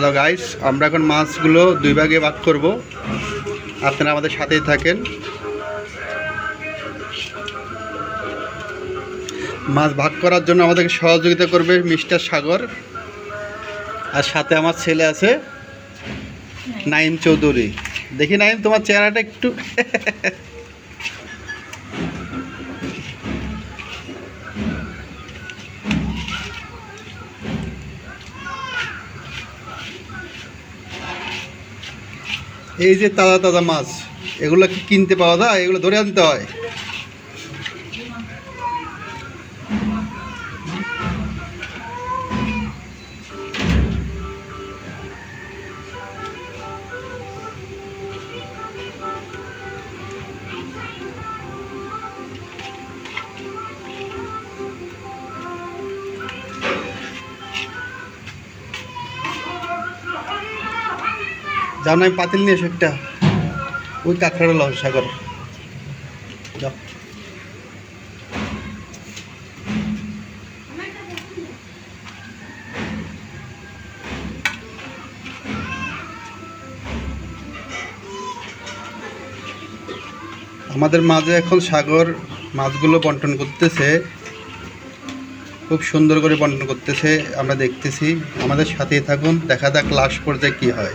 Hello guys আমরা এখন মাছগুলো দুই ভাগে ভাগ করব। আপনারা আমাদের সাথেই থাকেন। মাছ ভাগ করার জন্য আমাদেরকে সহযোগিতা করবে মিস্টার সাগর। আর সাথে আমার ছেলে আছে নাইম চৌধুরী। দেখি নাইম, তোমার চেহারাটা একটু এই যে তাজা তাজা মাছ এগুলো কি কিনতে পাওয়া যায়? এগুলো ধরে আনতে হয়? যাও না পাতিল নিয়ে একটা। ওই কাঁকড়া লস সাগর। আমাদের মাঝে এখন সাগর মাছগুলো বন্টন করতেছে। খুব সুন্দর করে বন্টন করতেছে, আমরা দেখতেছি। আমাদের সাথেই থাকুন, দেখা যাক লাস্ট পর্যায়ে কী হয়।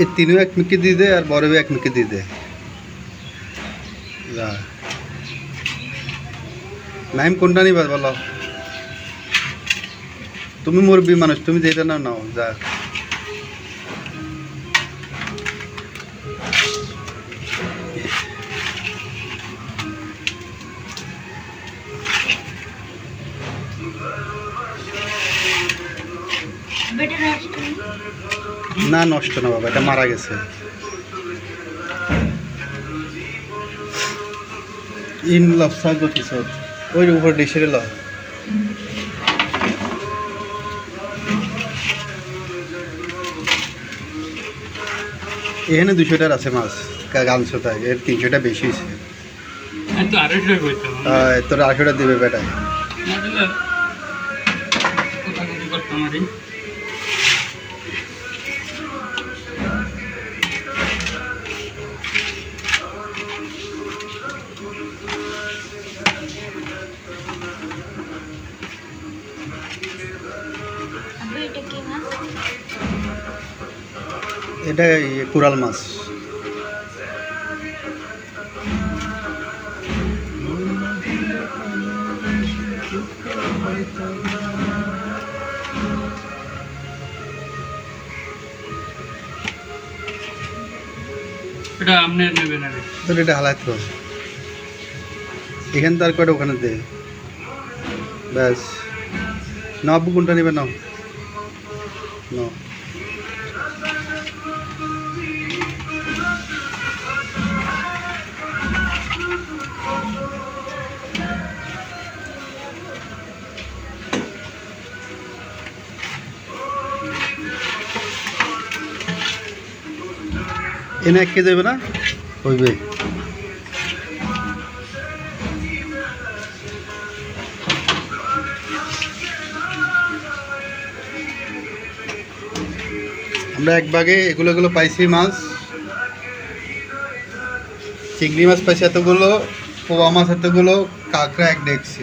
এই তিনও এক মিকে দিয়ে দে আর বড় এক মিকে দিয়ে দে যা। নাইম কোনটা নিবা বলো? তুমি মুরব্বী মানুষ, তুমি যেটা নাও নাও, যা। না নষ্ট না বাবা এটা মারা গেছে। ইন লাভ লফসা গতিসত ওই উপর ডিশের ল এখানে দুশোটার আছে মাছ গানশোটা এর তিনশোটা বেশি আহ, তোর আশোটা দেবে বেটায়। এটা কুরাল মাছ। এটা আপনি নেবেন আরে তোর এটা হালাত তো এখান তো আর কয়টা ওখানে দে ব্যাস। না আব্বু কোনটা নেবে নাও। নাও। এনে এক কেজি হবে না? হইবে আমরা এক বাগে এগুলো এগুলো পাইছি মাছ। চিংড়ি মাছ পাইছি এতগুলো পোয়া মাছ এতগুলো কাঁকড়া এক দেখছি।